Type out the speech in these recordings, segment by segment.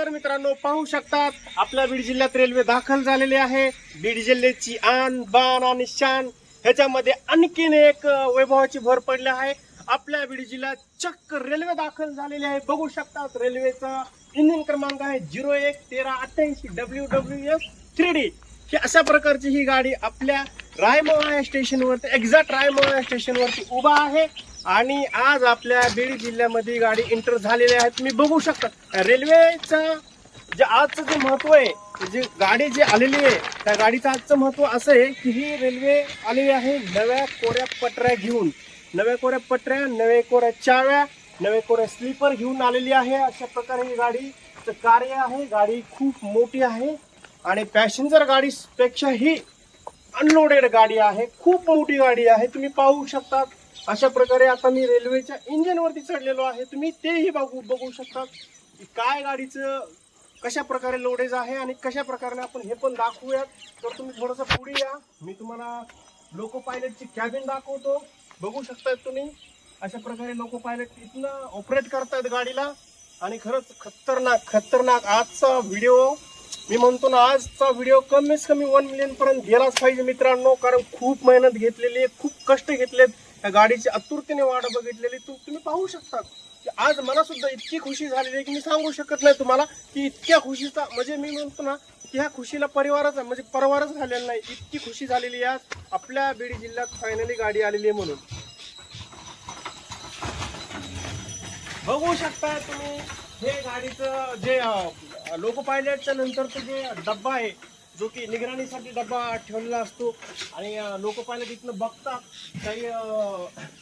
तर मित्रांनो पाहू शकतात आपल्या बीड जिल्ह्यात रेल्वे दाखल झालेली आहे. बीड जिल्ह्याची आन बाण आणि शान ह्याच्यामध्ये आणखीन एक वैभवाची भर पडली आहे. आपल्या बीड जिल्ह्यात चक्क रेल्वे दाखल झालेली आहे. बघू शकतात रेल्वेचा इंजिन क्रमांक आहे झिरो एक तेरा अठ्ठ्याऐंशी W W S three D ही अशा प्रकारची ही गाडी आपल्या रायमोळा स्टेशनवरती एक्झॅक्ट रायमोळा स्टेशनवरती उभा आहे. आणि आज आपल्या बीड जिल्ह्यामध्ये गाडी एंटर झालेली आहे तुम्ही बघू शकता रेल्वेचं जे आजचं जे महत्त्व आहे जी गाडी जी आलेली आहे त्या गाडीचं आजचं महत्त्व असं आहे की ही रेल्वे आलेली आहे नव्या कोऱ्या पटऱ्या घेऊन. नव्या कोऱ्या पटऱ्या नव्या कोऱ्या चाव्या नव्या कोऱ्या स्लीपर घेऊन आलेली आहे. अशा प्रकारे ही गाडीचं कार्य आहे. गाडी खूप मोठी आहे आणि पॅसेंजर गाडीपेक्षा ही अनलोडेड गाडी आहे. खूप मोठी गाडी आहे. तुम्ही पाहू शकता अशा प्रकारे आता मी रेल्वेच्या इंजिनवरती चढलेलो आहे. तुम्ही तेही बघू बघू शकता की काय गाडीचं कशा प्रकारे लोडेज आहे आणि कशा प्रकारे आपण हे पण दाखवूयात. तर तुम्ही थोडंसं पुढे या. मी तुम्हाला लोको पायलटची कॅबिन दाखवतो. बघू शकताय तुम्ही अशा प्रकारे लोको पायलट इथनं ऑपरेट करतायत गाडीला. आणि खरंच खतरनाक खतरनाक आजचा व्हिडिओ मी म्हणतो ना आजचा व्हिडिओ कमीत कमी वन मिलियन पर्यंत गेलाच पाहिजे मित्रांनो. कारण खूप मेहनत घेतलेली आहे खूप कष्ट घेतलेत. त्या गाडीची आतुरतेने वाट बघितलेली. तू तुम्ही पाहू शकता की आज मला सुद्धा इतकी खुशी झालेली आहे की मी सांगू शकत नाही तुम्हाला की इतक्या खुशीचा म्हणजे मी म्हणतो ना की ह्या खुशीला परिवारच म्हणजे परिवारच झालेला नाही. इतकी खुशी झालेली आहे आज. आपल्या बीड जिल्ह्यात फायनली गाडी आलेली आहे म्हणून. बघू शकता तुम्ही हे गाडीचं जे लोको पायलटच्या नंतरचं जे डब्बा आहे जो की निगराणीसाठी डब्बा ठेवलेला असतो. आणि लोक पाहिलं तिथनं बघतात. काही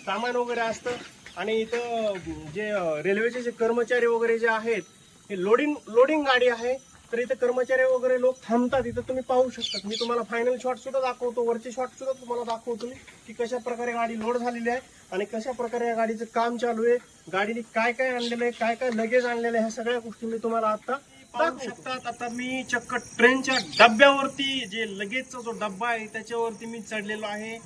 सामान वगैरे असतं. आणि इथं जे रेल्वेचे जे कर्मचारी वगैरे जे आहेत हे लोडिंग लोडिंग गाडी आहे. तर इथं कर्मचारी वगैरे लोक थांबतात. इथं तुम्ही पाहू शकता मी तुम्हाला फायनल शॉट सुद्धा दाखवतो. वरचे शॉट सुद्धा तुम्हाला दाखवतो मी की कशा प्रकारे गाडी लोड झालेली आहे आणि कशा प्रकारे या गाडीचं काम चालू आहे. गाडीने काय काय आणलेलं आहे काय काय लगेज आणलेलं आहे ह्या सगळ्या गोष्टी मी तुम्हाला आता पाहू शकतात. आता मी चक्क ट्रेनच्या डब्यावरती जे लगेजचा जो डब्बा आहे त्याच्यावरती मी चढलेलो आहे.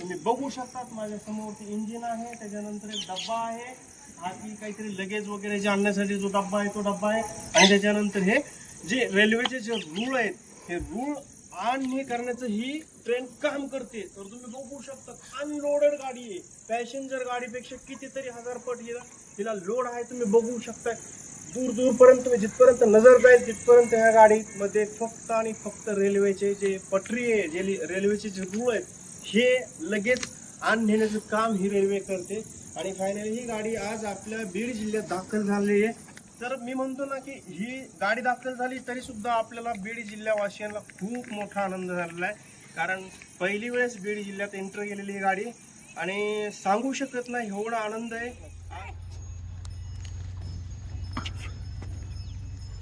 तुम्ही बघू शकतात माझ्या समोरती इंजिन आहे त्याच्यानंतर एक डब्बा आहे. की काहीतरी लगेज वगैरे जे आणण्यासाठी जो डब्बा आहे तो डब्बा आहे. आणि त्याच्यानंतर हे जे रेल्वेचे जे रूळ आहेत हे रूळ आण हे करण्याचं ही ट्रेन काम करते. तर तुम्ही बघू शकता अनलोडेड गाडी आहे. पॅसेंजर गाडीपेक्षा कितीतरी हजार पट हिला हिला लोड आहे तुम्ही बघू शकता. दूर दूरपर्यंत तुम्ही जिथपर्यंत नजर जाईल तिथपर्यंत या गाडीमध्ये फक्त आणि फक्त रेल्वेचे जे पटरी आहे जे रेल्वेचे जे रूळ आहेत हे लगेच आण नेण्याचं काम ही रेल्वे करते. आणि फायनली ही गाडी आज आपल्या बीड जिल्ह्यात दाखल झालेली आहे. तर मी म्हणतो ना की ही गाडी दाखल झाली तरी सुद्धा आपल्याला बीड जिल्ह्यावासियांना खूप मोठा आनंद झालेला आहे. कारण पहिली वेळेस बीड जिल्ह्यात एंटर केलेली ही गाडी. आणि सांगू शकत नाही एवढा आनंद आहे.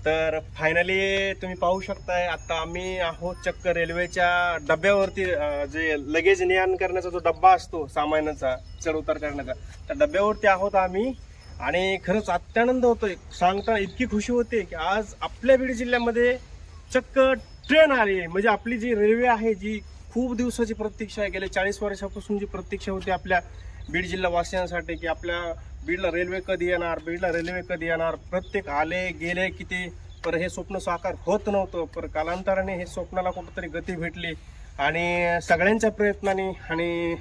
तर फायनली तुम्ही पाहू शकताय आता आम्ही आहोत चक्क रेल्वेच्या डब्यावरती जे लगेज ने करण्याचा जो डब्बा असतो सामानाचा चढ उतार करण्याचा त्या डब्यावरती आहोत आम्ही. आणि खरंच अत्यानंद होतोय. सांगता इतकी खुशी होते की आज आपल्या बीड जिल्ह्यामध्ये चक्क ट्रेन आली आहे. म्हणजे आपली जी रेल्वे आहे जी खूप दिवसाची प्रतीक्षा आहे. गेल्या चाळीस वर्षापासून जी प्रतीक्षा होती आपल्या बीड जिल्हा वासियांसाठी की आपल्या बीडला रेल्वे कधी येणार? बीडला रेल्वे कधी येणार? प्रत्येक आले गेले किती? पर हे स्वप्न साकार होत नव्हतं. पर कालांतराने हे स्वप्नाला कुठंतरी गती भेटली. आणि सगळ्यांच्या प्रयत्नाने आणि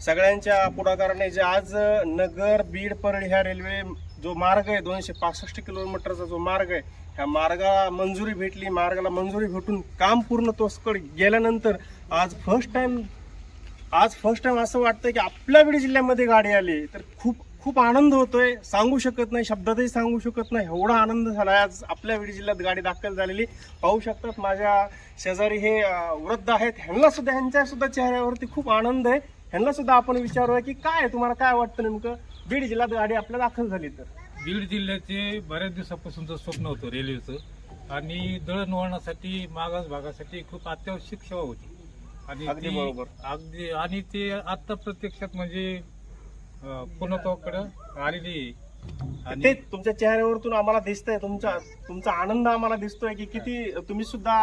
सगळ्यांच्या पुढाकाराने जे आज नगर बीड परळी ह्या रेल्वे जो मार्ग आहे दोनशे पासष्ट किलोमीटरचा जो मार्ग आहे ह्या मार्गाला मंजुरी भेटली. मार्गाला मंजुरी भेटून काम पूर्ण तोसकड गेल्यानंतर आज फर्स्ट टाइम आज फर्स्ट टाइम असं वाटतं की आपल्या बीड जिल्ह्यामध्ये गाडी आली. तर खूप खूप आनंद होतोय. सांगू शकत नाही शब्दातही सांगू शकत नाही. एवढा आनंद झाला. आज आपल्या बीड जिल्ह्यात गाडी दाखल झालेली. पाहू शकतात माझ्या शेजारी हे वृद्ध आहेत. ह्यांना सुद्धा ह्यांच्या सुद्धा चेहऱ्यावरती खूप आनंद आहे. ह्यांना सुद्धा आपण विचारूया की काय तुम्हाला काय वाटतं नेमकं? बीड जिल्ह्यात गाडी आपल्या दाखल झाली तर. बीड जिल्ह्याचे बऱ्याच दिवसापासूनचं स्वप्न होतं रेल्वेचं. आणि दळणवळणासाठी मागास भागासाठी खूप अत्यावश्यक सेवा होती. आणि अगदी बरोबर. अगदी आणि ते आता प्रत्यक्षात म्हणजे पूर्णत्वाकडे आलेली ते तुमच्या चेहऱ्यावरतून आम्हाला दिसतंय तुमचा तुमचा आनंद आम्हाला दिसतोय की किती तुम्ही सुद्धा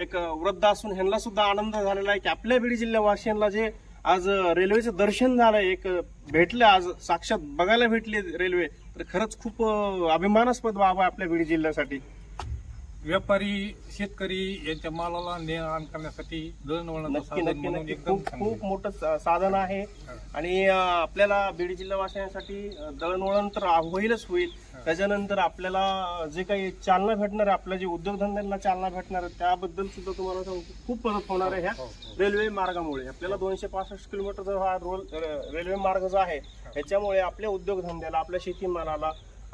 एक वृद्ध असून ह्यांना सुद्धा आनंद झालेला आहे की आपल्या बीड जिल्ह्यावासियांना जे आज रेल्वेचं दर्शन झालं एक भेटलं आज साक्षात बघायला भेटली रेल्वे. तर खरंच खूप अभिमानास्पद बाब आहे आपल्या बीड जिल्ह्यासाठी. व्यापारी शेतकरी यांच्या मालाला ने आण करण्यासाठी दळणवळणाचं नक्की साधन नक्की म्हणून नक्की. एकदम खूप चांगलं खूप मोठं सा- साधन आहे. आणि अं, आपल्याला बीड जिल्हावासियांसाठी अं, दळणवळण तर होईलच होईल. त्याच्यानंतर आपल्याला जे काही चालना भेटणार आहे आपल्या जे उद्योगधंद्यांना चालना भेटणार आहे त्याबद्दल सुद्धा तुम्हाला सांगतो खूप मदत होणार आहे ह्या हो, हो. रेल्वे मार्गामुळे. आपल्याला दोनशे पासष्ट किलोमीटरचा हा रोल रेल्वे मार्ग जो आहे याच्यामुळे आपल्या उद्योगधंद्याला आपल्या शेतीमालाला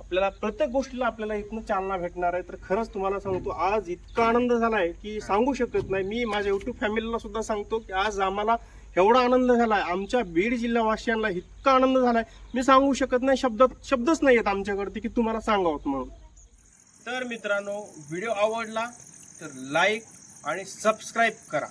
आपल्याला प्रत्येक गोष्टीला आपल्याला इथनं चालना भेटणार आहे. तर खरंच तुम्हाला सांगतो आज इतका आनंद झाला आहे की सांगू शकत नाही. मी माझ्या युट्यूब फॅमिलीला सुद्धा सांगतो की आज आम्हाला एवढा आनंद झाला आहे आमच्या बीड जिल्हावासियांना इतका आनंद झाला आहे मी सांगू शकत नाही शब्दात शब्दच नाही आहेत आमच्याकडे की तुम्हाला सांगावं म्हणून. तर मित्रांनो व्हिडिओ आवडला तर लाईक आणि सबस्क्राईब करा.